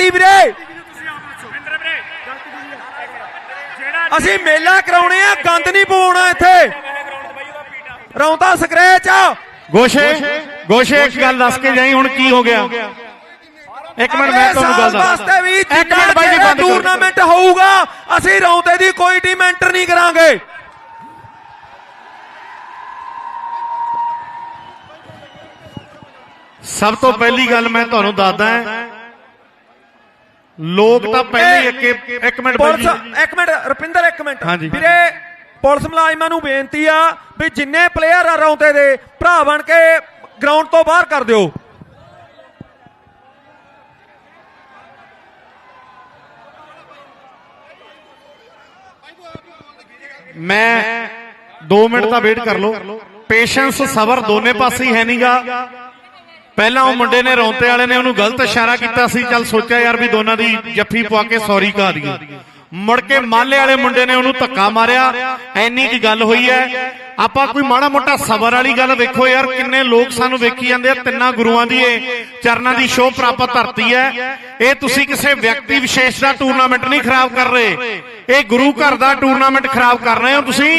ਗਲਤੀ ਵੀਰੇ। ਅਸੀਂ ਮੇਲਾ ਕਰਾਉਣੇ ਆ ਗੰਦ ਨਹੀਂ ਪਵਾਉਣਾ ਇੱਥੇ। ਰੌਂਤਾ ਸਕ੍ਰੈਚ ਗੋਸ਼ੇ ਗੋਸ਼ੇ ਇੱਕ ਗੱਲ ਦੱਸ ਕੇ ਜਾਈ ਹੁਣ ਕੀ ਹੋ ਗਿਆ? ਇੱਕ ਮਿੰਟ ਮੈਂ ਤੁਹਾਨੂੰ ਗੱਲ ਦੱਸ ਵਾਸਤੇ ਵੀ ਇੱਕ ਮਿੰਟ ਬਾਈ ਜੀ ਬੰਦ ਟੂਰਨਾਮੈਂਟ ਹੋਊਗਾ ਅਸੀਂ ਰੌਂਤੇ ਦੀ ਕੋਈ ਟੀਮ ਐਂਟਰ ਨਹੀਂ ਕਰਾਂਗੇ। ਸਭ ਤੋਂ ਪਹਿਲੀ ਗੱਲ ਮੈਂ ਤੁਹਾਨੂੰ ਦੱਸਦਾ ਹਾਂ ਲੋਕ ਤਾਂ ਪਹਿਲੇ ਹੀ ਇੱਕ ਇੱਕ ਮਿੰਟ ਪੁਲਿਸ ਇੱਕ ਮਿੰਟ ਰੁਪਿੰਦਰ ਇੱਕ ਮਿੰਟ। ਵੀਰੇ ਪੁਲਿਸ ਮੁਲਾਜ਼ਮਾਂ ਨੂੰ ਬੇਨਤੀ ਆ ਵੀ ਜਿੰਨੇ ਪਲੇਅਰ ਆ ਰੌਂਤੇ ਦੇ ਭਰਾ ਬਣ ਕੇ ਗਰਾਊਂਡ ਤੋਂ ਬਾਹਰ ਕਰ ਦਿਓ। ਮੈਂ 2 ਮਿੰਟ ਤਾਂ ਵੇਟ ਕਰ ਲਓ। ਪੇਸ਼ੈਂਸ ਸਬਰ ਦੋਨੇ ਪਾਸੇ ਹੀ ਹੈ ਨਹੀਂਗਾ ਪਹਿਲਾਂ ਉਹ ਮੁੰਡੇ ਨੇ ਰੌਂਤੇ ਵਾਲੇ ਨੇ ਉਹਨੂੰ ਗਲਤ ਇਸ਼ਾਰਾ ਕੀਤਾ ਸੀ ਚੱਲ ਸੋਚਿਆ ਯਾਰ ਵੀ ਦੋਨਾਂ ਦੀ ਜੱਫੀ ਪਵਾ ਕੇ ਸੌਰੀ ਕਹਾ ਦਈਏ। ਮੁੜ ਕੇ ਮਾਲੇ ਵਾਲੇ ਮੁੰਡੇ ਨੇ ਉਹਨੂੰ ਧੱਕਾ ਮਾਰਿਆ। ਐਨੀ ਕੀ ਗੱਲ ਹੋਈ ਹੈ? ਆਪਾਂ ਕੋਈ ਮਾੜਾ ਮੋਟਾ ਸਬਰ ਵਾਲੀ ਗੱਲ ਵੇਖੋ ਯਾਰ ਕਿੰਨੇ ਲੋਕ ਸਾਨੂੰ ਵੇਖੀ ਜਾਂਦੇ ਆ ਤਿੰਨਾਂ ਗੁਰੂਆਂ ਦੀ ਇਹ ਚਰਨਾਂ ਦੀ ਸ਼ੋਅ ਪ੍ਰਾਪਤ ਧਰਤੀ ਹੈ। ਇਹ ਤੁਸੀਂ ਕਿਸੇ ਵਿਅਕਤੀ ਵਿਸ਼ੇਸ਼ ਦਾ ਟੂਰਨਾਮੈਂਟ ਨਹੀਂ ਖਰਾਬ ਕਰ ਰਹੇ। ਇਹ ਗੁਰੂ ਘਰ ਦਾ ਟੂਰਨਾਮੈਂਟ ਖਰਾਬ ਕਰ ਰਹੇ ਹੋ ਤੁਸੀਂ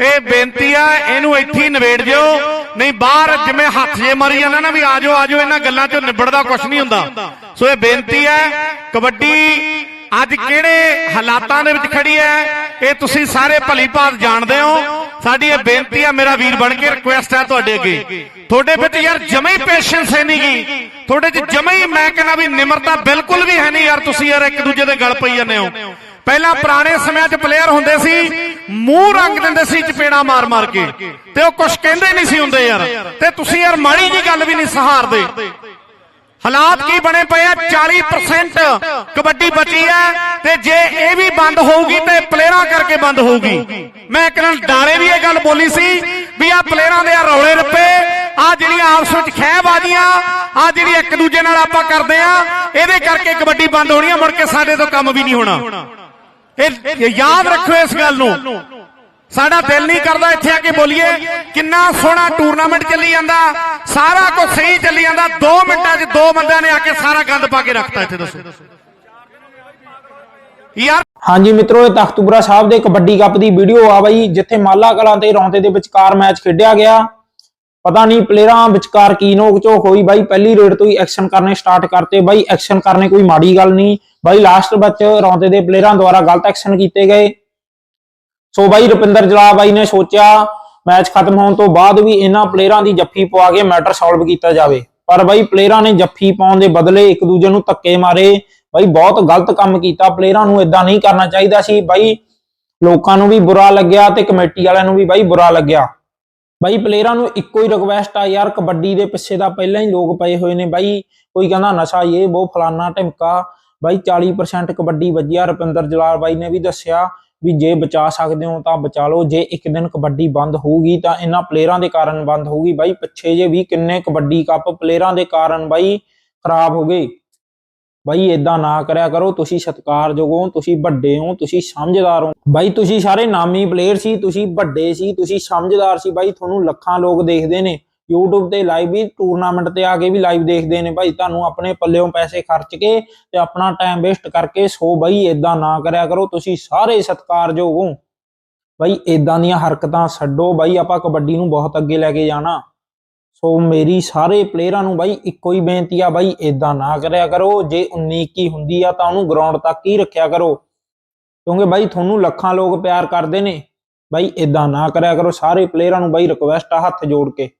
ਇਹ ਬੇਨਤੀ ਆ ਇਹਨੂੰ ਇੱਥੇ ਹੀ ਨਿਬੇੜ ਦਿਓ ਨਹੀਂ, ਬਾਹਰ ਜਿਵੇਂ ਹੱਥ ਜੇ ਮਾਰੀ ਜਾਂਦਾ ਨਾ ਵੀ ਆਜੋ ਆਜੋ, ਇਹਨਾਂ ਗੱਲਾਂ ਚੋਂ ਨਿਬੜਦਾ ਕੁਝ ਨਹੀਂ ਹੁੰਦਾ। ਸੋ ਇਹ ਬੇਨਤੀ ਹੈ, ਕਬੱਡੀ ਅੱਜ ਕਿਹੜੇ ਹਾਲਾਤਾਂ ਦੇ ਵਿੱਚ ਖੜੀ ਹੈ, ਇਹ ਤੁਸੀਂ ਸਾਰੇ ਭਲੀ ਭਾਤ ਜਾਣਦੇ ਹੋ। ਸਾਡੀ ਇਹ ਬੇਨਤੀ ਹੈ, ਮੇਰਾ ਵੀਰ ਬਣ ਕੇ ਰਿਕੁਐਸਟ ਹੈ ਤੁਹਾਡੇ ਅੱਗੇ। ਤੁਹਾਡੇ ਵਿੱਚ ਯਾਰ ਜਮੇ ਹੀ ਪੇਸ਼ੈਂਸ ਹੈ ਨਹੀਂਗੀ ਤੁਹਾਡੇ 'ਚ ਜਮੇ ਹੀ ਮੈਂ ਕਹਿੰਦਾ ਵੀ ਨਿਮਰਤਾ ਬਿਲਕੁਲ ਵੀ ਹੈ ਨਹੀਂ ਯਾਰ, ਤੁਸੀਂ ਯਾਰ ਇੱਕ ਦੂਜੇ ਦੇ ਗਲ ਪਈ ਜਾਂਦੇ ਹੋ। ਪਹਿਲਾਂ ਪੁਰਾਣੇ ਸਮਿਆਂ 'ਚ ਪਲੇਅਰ ਹੁੰਦੇ ਸੀ ਮੂੰਹ ਰੰਗ ਦਿੰਦੇ ਸੀ ਚਪੇੜਾ ਮਾਰ ਮਾਰ ਕੇ। ਤੇ ਉਹ ਕੁਝ ਕਹਿੰਦੇ ਨਹੀਂ ਸੀ ਹੁੰਦੇ ਯਾਰ। ਤੇ ਤੁਸੀਂ ਯਾਰ ਮਾੜੀ ਜੀ ਗੱਲ ਵੀ ਨਹੀਂ ਸਹਾਰਦੇ। ਹਾਲਾਤ ਕੀ ਬਣੇ ਪਏ ਆ? 40% ਕਬੱਡੀ ਬਚੀ ਹੈ ਤੇ ਜੇ ਇਹ ਵੀ ਬੰਦ ਹੋਊਗੀ ਤੇ ਪਲੇਅਰਾਂ ਕਰਕੇ ਬੰਦ ਹੋਊਗੀ। ਮੈਂ ਇੱਕ ਦਿਨ ਡਾਲੇ ਵੀ ਇਹ ਗੱਲ ਬੋਲੀ ਸੀ ਵੀ ਆ ਪਲੇਅਰਾਂ ਦੇ ਆ ਰੌਲੇ ਰੱਪੇ ਆ ਜਿਹੜੀਆਂ ਆਪਸ ਵਿੱਚ ਖਹਿਬਾਜ਼ੀਆਂ ਆ ਜਿਹੜੀ ਇੱਕ ਦੂਜੇ ਨਾਲ ਆਪਾਂ ਕਰਦੇ ਆ, ਇਹਦੇ ਕਰਕੇ ਕਬੱਡੀ ਬੰਦ ਹੋਣੀ ਆ, ਮੁੜ ਕੇ ਸਾਡੇ ਤੋਂ ਕੰਮ ਵੀ ਨਹੀਂ ਹੋਣਾ। ਇਹ ਯਾਦ ਰੱਖੋ ਇਸ ਗੱਲ ਨੂੰ। ਸਾਡਾ ਦਿਲ ਨਹੀਂ ਕਰਦਾ ਇੱਥੇ ਆ ਕੇ ਬੋਲੀਏ। ਕਿੰਨਾ ਸੋਹਣਾ ਟੂਰਨਾਮੈਂਟ ਚੱਲੀ ਜਾਂਦਾ। ਸਾਰਾ ਕੁਝ ਸਹੀ ਚੱਲੀ ਜਾਂਦਾ। 2 ਮਿੰਟਾਂ 'ਚ ਦੋ ਬੰਦਿਆਂ ਨੇ ਆ ਕੇ ਸਾਰਾ ਗੰਦ ਪਾ ਕੇ ਰੱਖਤਾ ਇੱਥੇ ਦੱਸੋ। ਯਾਰ ਹਾਂਜੀ ਮਿੱਤਰੋ ਇਹ ਤਖਤੂਬਰਾ ਸਾਹਿਬ ਦੇ ਕਬੱਡੀ ਕੱਪ ਦੀ ਵੀਡੀਓ ਆ ਬਾਈ ਜਿੱਥੇ ਮਾਲਾ ਕਲਾਂ ਤੇ ਰੌਂਤੇ ਦੇ ਵਿਚਕਾਰ ਮੈਚ ਖੇਡਿਆ ਗਿਆ। ਪਤਾ ਨਹੀਂ ਪਲੇਅਰਾਂ ਵਿਚਕਾਰ ਕੀ ਨੋਕ ਝੋਕ ਹੋਈ, ਬਾਈ ਪਹਿਲੀ ਰੇਡ ਤੋਂ ਹੀ ਐਕਸ਼ਨ ਕਰਨੇ ਸਟਾਰਟ ਕਰਤੇ, ਬਾਈ ਐਕਸ਼ਨ ਕਰਨੇ ਕੋਈ ਮਾੜੀ ਗੱਲ ਨਹੀਂ, ਬਾਈ ਲਾਸਟ ਵਿੱਚ ਰੌਂਤੇ ਦੇ ਪਲੇਅਰਾਂ ਦੁਆਰਾ ਗਲਤ ਐਕਸ਼ਨ ਕੀਤੇ ਗਏ। ਸੋ ਬਾਈ ਰੁਪਿੰਦਰ ਜਲਾ ਬਾਈ ਨੇ ਸੋਚਿਆ ਮੈਚ ਖਤਮ ਹੋਣ ਤੋਂ ਬਾਅਦ ਵੀ ਇਹਨਾਂ ਪਲੇਅਰਾਂ ਦੀ ਜੱਫੀ ਪਵਾ ਕੇ ਮੈਟਰ ਸੋਲਵ ਕੀਤਾ ਜਾਵੇ। ਪਰ ਬਾਈ ਪਲੇਅਰਾਂ ਨੇ ਜੱਫੀ ਪਾਉਣ ਦੇ ਬਦਲੇ ਇੱਕ ਦੂਜੇ ਨੂੰ ਧੱਕੇ ਮਾਰੇ। ਬਾਈ ਬਹੁਤ ਗਲਤ ਕੰਮ ਕੀਤਾ, ਪਲੇਅਰਾਂ ਨੂੰ ਇਦਾਂ ਨਹੀਂ ਕਰਨਾ ਚਾਹੀਦਾ ਸੀ। ਬਾਈ ਲੋਕਾਂ ਨੂੰ ਵੀ ਬੁਰਾ ਲੱਗਿਆ ਤੇ ਕਮੇਟੀ ਵਾਲਿਆਂ ਨੂੰ ਵੀ ਬਾਈ ਬੁਰਾ ਲੱਗਿਆ। ਬਾਈ ਪਲੇਅਰਾਂ ਨੂੰ ਇੱਕੋ ਹੀ ਰਿਕਵੈਸਟ ਆ ਯਾਰ, ਕਬੱਡੀ ਦੇ ਪਿੱਛੇ ਦਾ ਪਹਿਲਾਂ ਹੀ ਲੋਕ ਪਏ ਹੋਏ ਨੇ ਬਾਈ। ਕੋਈ ਕਹਿੰਦਾ ਨਸ਼ਾ ਇਹ ਉਹ ਫਲਾਨਾ ਢਿਮਕਾ। ਬਾਈ 40% ਕਬੱਡੀ ਵੱਜਿਆ ਰੁਪਿੰਦਰ ਜਲਾਲ ਬਾਈ ਨੇ ਵੀ ਦੱਸਿਆ ਵੀ ਜੇ ਬਚਾ ਸਕਦੇ ਹੋ ਤਾਂ ਬਚਾ ਲਓ। ਜੇ ਇੱਕ ਦਿਨ ਕਬੱਡੀ ਬੰਦ ਹੋਊਗੀ ਤਾਂ ਇਹਨਾਂ ਪਲੇਅਰਾਂ ਦੇ ਕਾਰਨ ਬੰਦ ਹੋਊਗੀ। ਬਾਈ ਪਿੱਛੇ ਜੇ ਵੀ ਕਿੰਨੇ ਕਬੱਡੀ ਕੱਪ ਪਲੇਅਰਾਂ ਦੇ ਕਾਰਨ ਬਾਈ ਖਰਾਬ ਹੋ ਗਏ। ਬਾਈ ਇਦਾਂ ਨਾ ਕਰਿਆ ਕਰੋ, ਤੁਸੀਂ ਸਤਿਕਾਰਯੋਗ ਹੋ ਤੁਸੀਂ ਵੱਡੇ ਹੋ, ਤੁਸੀਂ ਸਮਝਦਾਰ ਹੋ। ਬਾਈ, ਤੁਸੀਂ ਸਾਰੇ ਨਾਮੀ ਪਲੇਅਰ ਸੀ, ਤੁਸੀਂ ਵੱਡੇ ਸੀ, ਤੁਸੀਂ ਸਮਝਦਾਰ ਸੀ। ਬਾਈ, ਤੁਹਾਨੂੰ ਲੱਖਾਂ ਲੋਕ ਦੇਖਦੇ ਨੇ। YouTube ਤੇ ਲਾਈਵ ਵੀ ਟੂਰਨਾਮੈਂਟ ਤੇ ਆ ਕੇ ਵੀ ਲਾਈਵ ਦੇਖਦੇ ਨੇ। ਭਾਈ ਤੁਹਾਨੂੰ ਆਪਣੇ ਪੱਲਿਓਂ ਪੈਸੇ ਖਰਚ ਕੇ ਤੇ ਆਪਣਾ ਟਾਈਮ ਵੇਸਟ ਕਰਕੇ ਸੋ ਬਾਈ ਇਦਾਂ ਨਾ ਕਰਿਆ ਕਰੋ, ਤੁਸੀਂ ਸਾਰੇ ਸਤਿਕਾਰਯੋਗ ਹੋ। ਬਾਈ ਇਦਾਂ ਦੀਆਂ ਹਰਕਤਾਂ ਛੱਡੋ। ਬਾਈ, ਆਪਾਂ ਕਬੱਡੀ ਨੂੰ ਬਹੁਤ ਅੱਗੇ ਲੈ ਕੇ ਜਾਣਾ। ਸੋ ਮੇਰੀ ਸਾਰੇ ਪਲੇਅਰਾਂ ਨੂੰ ਬਾਈ ਇੱਕੋ ਹੀ ਬੇਨਤੀ ਆ ਬਾਈ ਇਦਾਂ ਨਾ ਕਰਿਆ ਕਰੋ। ਜੇ 19 21 ਹੁੰਦੀ ਆ ਤਾਂ ਉਹਨੂੰ ਗਰਾਊਂਡ ਤੱਕ ਹੀ ਰੱਖਿਆ ਕਰੋ। ਕਿਉਂਕਿ ਬਾਈ ਤੁਹਾਨੂੰ ਲੱਖਾਂ ਲੋਕ ਪਿਆਰ ਕਰਦੇ ਨੇ। ਬਾਈ ਇਦਾਂ ਨਾ ਕਰਿਆ ਕਰੋ। ਸਾਰੇ ਪਲੇਅਰਾਂ ਨੂੰ ਬਾਈ ਰਿਕਵੈਸਟ ਆ ਹੱਥ ਜੋੜ ਕੇ।